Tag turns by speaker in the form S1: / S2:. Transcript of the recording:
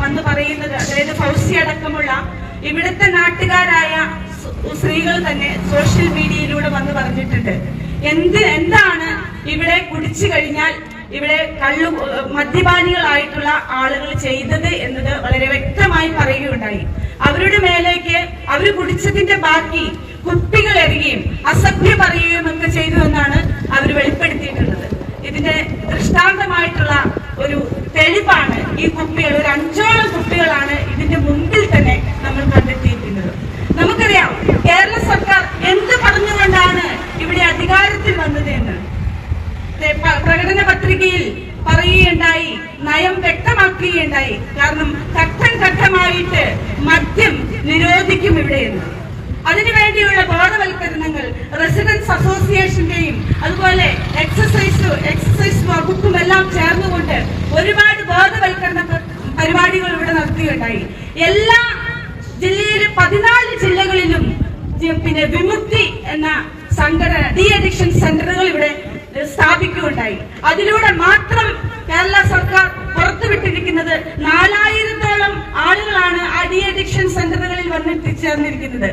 S1: വന്ന് പറയുന്നത് അതായത് ഫൗസി അടക്കമുള്ള ഇവിടുത്തെ നാട്ടുകാരായ സ്ത്രീകൾ തന്നെ സോഷ്യൽ മീഡിയയിലൂടെ വന്ന് പറഞ്ഞിട്ടുണ്ട്. എന്ത് എന്താണ് ഇവിടെ കുടിച്ചു കഴിഞ്ഞാൽ ഇവിടെ കള്ളു മദ്യപാനികളായിട്ടുള്ള ആളുകൾ ചെയ്തത് എന്നത് വളരെ വ്യക്തമായി പറയുകയുണ്ടായി. അവരുടെ മേലേക്ക് അവർ കുടിച്ചതിന്റെ ബാക്കി കുപ്പികൾ എറിയുകയും അസഭ്യം പറയുകയും ഒക്കെ ചെയ്തു എന്നാണ് അവർ വെളിപ്പെടുത്തിയിട്ടുള്ളത്. ഇതിന്റെ ദൃഷ്ടാന്തമായിട്ടുള്ള ഒരു തെളിവാണ് ഈ കുപ്പികൾ. ഒരു അഞ്ചോളം കുപ്പികളാണ് ഇതിന്റെ മുമ്പിൽ തന്നെ നമ്മൾ കണ്ടെത്തിയിരിക്കുന്നത്. നമുക്കറിയാം കേരള സർക്കാർ എന്ത് പറഞ്ഞുകൊണ്ടാണ് ഇവിടെ അധികാരത്തിൽ വന്നത് എന്ന്? പ്രകടന പത്രികയിൽ പറയുകയുണ്ടായി നയം വ്യക്തമാക്കുകയുണ്ടായി. കാരണം ഘട്ടം ഘട്ടമായിട്ട് മദ്യം നിരോധിക്കും ഇവിടെയെന്ന് അതിനുവേണ്ടിയുള്ള ബോധവൽക്കരണങ്ങൾ റെസിഡൻസ് അസോസിയേഷന്റെയും അതുപോലെ എക്സസൈസ് എക്സസൈസ് ഒരുപാട് ബോധവൽക്കരണ പരിപാടികൾ ഇവിടെ നടത്തുകയുണ്ടായി. എല്ലാ ജില്ലയിലെ പതിനാല് ജില്ലകളിലും പിന്നെ വിമുക്തി എന്ന സംഘടന ഡി അഡിക്ഷൻ സെന്ററുകൾ ഇവിടെ സ്ഥാപിക്കുകയുണ്ടായി. അതിലൂടെ മാത്രം കേരള സർക്കാർ പുറത്തുവിട്ടിരിക്കുന്നത് നാലായിരത്തോളം ആളുകളാണ് ആ ഡി അഡിക്ഷൻ സെന്ററുകളിൽ വന്നെത്തിച്ചേർന്നിരിക്കുന്നത്.